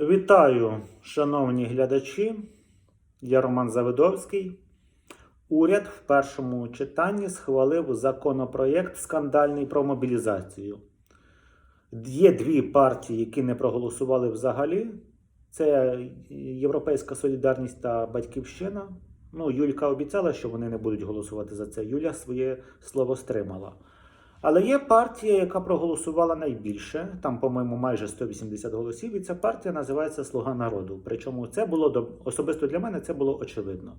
Вітаю, шановні глядачі. Я Роман Завидовський. Уряд в першому читанні схвалив законопроєкт скандальний про мобілізацію. Є дві партії, які не проголосували взагалі. Це Європейська Солідарність та Батьківщина. Ну, Юлька обіцяла, що вони не будуть голосувати за це. Юля своє слово стримала. Але є партія, яка проголосувала найбільше, там, по-моєму, майже 180 голосів, і ця партія називається Слуга народу. Причому це було особисто для мене це було очевидно.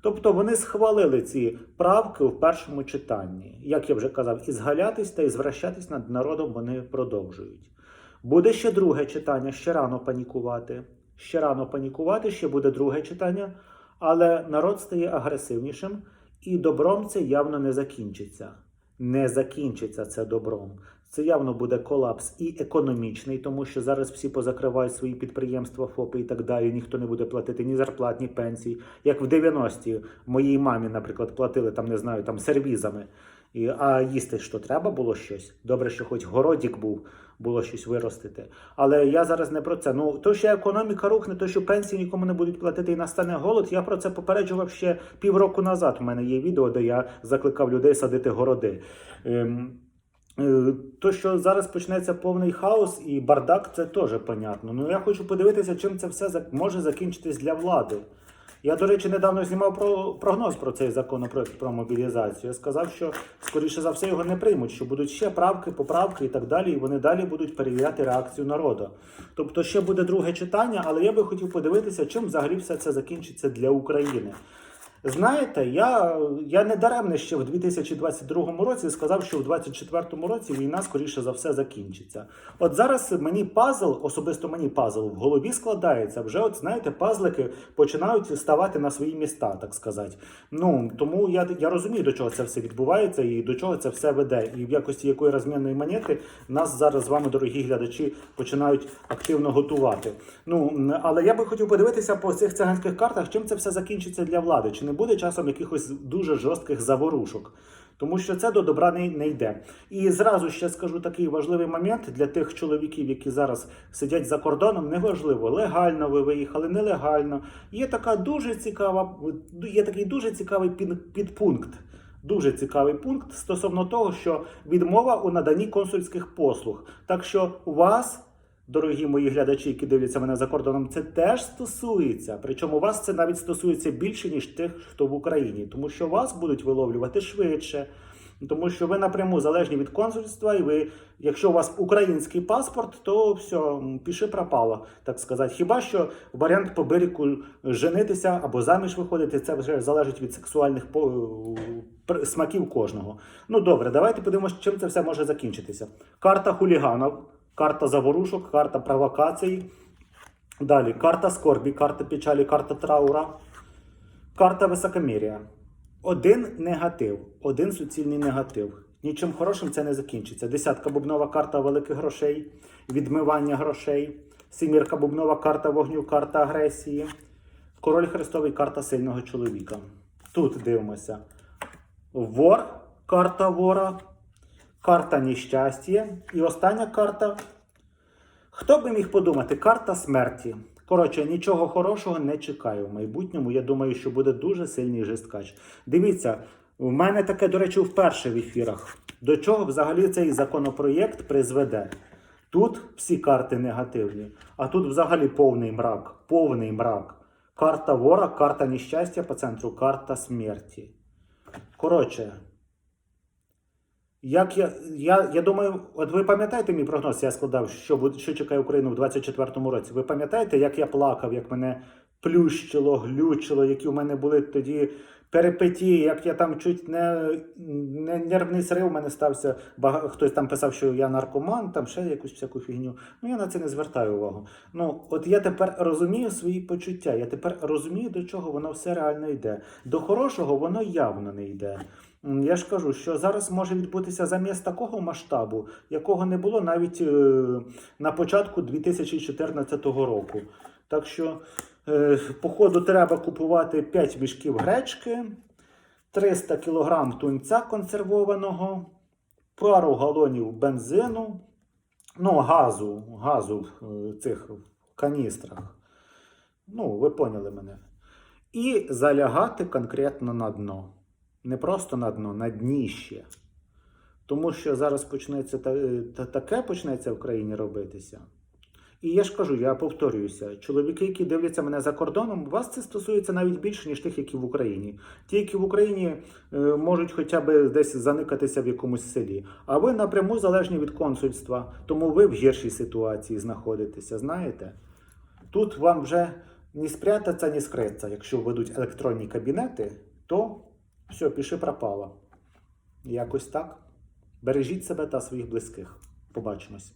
Тобто вони схвалили ці правки в першому читанні. Як я вже казав, і згалятись та і звращатись над народом вони продовжують. Буде ще друге читання, ще рано панікувати. Ще рано панікувати, ще буде друге читання, але народ стає агресивнішим, і добром це явно не закінчиться не закінчиться це добром. Це явно буде колапс і економічний, тому що зараз всі позакривають свої підприємства, ФОПи і так далі. Ніхто не буде платити ні зарплат, ні пенсій. Як в 90-ті моїй мамі, наприклад, платили там, не знаю, там сервізами. І, а їсти що треба було щось. Добре, що хоч городік був, було щось виростити. Але я зараз не про це. Ну то, що економіка рухне, то що пенсії нікому не будуть платити і настане голод. Я про це попереджував ще півроку назад. У мене є відео, де я закликав людей садити городи. Ем, е, то, що зараз почнеться повний хаос і бардак, це теж понятно. Ну я хочу подивитися, чим це все може закінчитись для влади. Я, до речі, недавно знімав про прогноз про цей законопроект про мобілізацію. Я сказав, що скоріше за все його не приймуть, що будуть ще правки, поправки і так далі, і вони далі будуть перевіряти реакцію народу. Тобто ще буде друге читання, але я би хотів подивитися, чим взагалі все це закінчиться для України. Знаєте, я, я не даремно ще в 2022 році сказав, що в 2024 році війна скоріше за все закінчиться. От зараз мені пазл, особисто мені пазл в голові складається. Вже, от знаєте, пазлики починають ставати на свої міста, так сказати. Ну тому я, я розумію, до чого це все відбувається і до чого це все веде. І в якості якої розмінної монети нас зараз з вами, дорогі глядачі, починають активно готувати. Ну але я би хотів подивитися по цих циганських картах, чим це все закінчиться для влади. Чи не буде часом якихось дуже жорстких заворушок? Тому що це до добра не, не йде. І зразу ще скажу такий важливий момент для тих чоловіків, які зараз сидять за кордоном. Неважливо, легально ви виїхали, нелегально. Є така дуже цікава, є такий дуже цікавий підпункт. Дуже цікавий пункт стосовно того, що відмова у наданні консульських послуг. Так що вас, дорогі мої глядачі, які дивляться мене за кордоном, це теж стосується. Причому вас це навіть стосується більше, ніж тих, хто в Україні, тому що вас будуть виловлювати швидше. Тому що ви напряму залежні від консульства, і ви, якщо у вас український паспорт, то все, піши пропало, так сказати. Хіба що варіант по берегу женитися або заміж виходити, це вже залежить від сексуальних по- смаків кожного. Ну добре, давайте подивимося, чим це все може закінчитися. Карта хуліганів, карта заворушок, карта провокацій. Далі карта скорбі, карта печалі, карта траура, карта високомір'я. Один негатив, один суцільний негатив. Нічим хорошим це не закінчиться. Десятка бубнова карта великих грошей, відмивання грошей, сімірка бубнова карта вогню, карта агресії, король хрестовий карта сильного чоловіка. Тут дивимося. Вор, карта вора, карта нещастя. І остання карта. Хто би міг подумати? Карта смерті. Коротше, нічого хорошого не чекаю в майбутньому. Я думаю, що буде дуже сильний жесткач. Дивіться, в мене таке, до речі, вперше в ефірах. До чого взагалі цей законопроєкт призведе? Тут всі карти негативні, а тут взагалі повний мрак. Повний мрак. Карта вора, карта нещастя по центру, карта смерті. Коротше, як я, я, я думаю, от ви пам'ятаєте мій прогноз, я складав, що, що чекає Україну в 24-му році. Ви пам'ятаєте, як я плакав, як мене плющило, глючило, які у мене були тоді перипетії, як я там чуть не, не нервний срив у мене стався. Бага, хтось там писав, що я наркоман, там ще якусь всяку фігню. Ну я на це не звертаю увагу. Ну, от я тепер розумію свої почуття. Я тепер розумію, до чого воно все реально йде. До хорошого воно явно не йде. Я ж кажу, що зараз може відбутися замість такого масштабу, якого не було навіть е, на початку 2014 року. Так що, е, походу, треба купувати 5 мішків гречки, 300 кг тунця консервованого, пару галонів бензину, ну, газу, газу е, цих каністрах. Ну, ви поняли мене. І залягати конкретно на дно. Не просто на дно, на дніще. Тому що зараз почнеться та- таке почнеться в країні робитися. І я ж кажу, я повторююся, чоловіки, які дивляться мене за кордоном, вас це стосується навіть більше, ніж тих, які в Україні. Ті, які в Україні е, можуть хоча б десь заникатися в якомусь селі. А ви напряму залежні від консульства, тому ви в гіршій ситуації знаходитеся, знаєте? Тут вам вже ні спрятаться, ні скриться. Якщо введуть електронні кабінети, то все, піши пропало. Якось так. Бережіть себе та своїх близьких. Побачимось.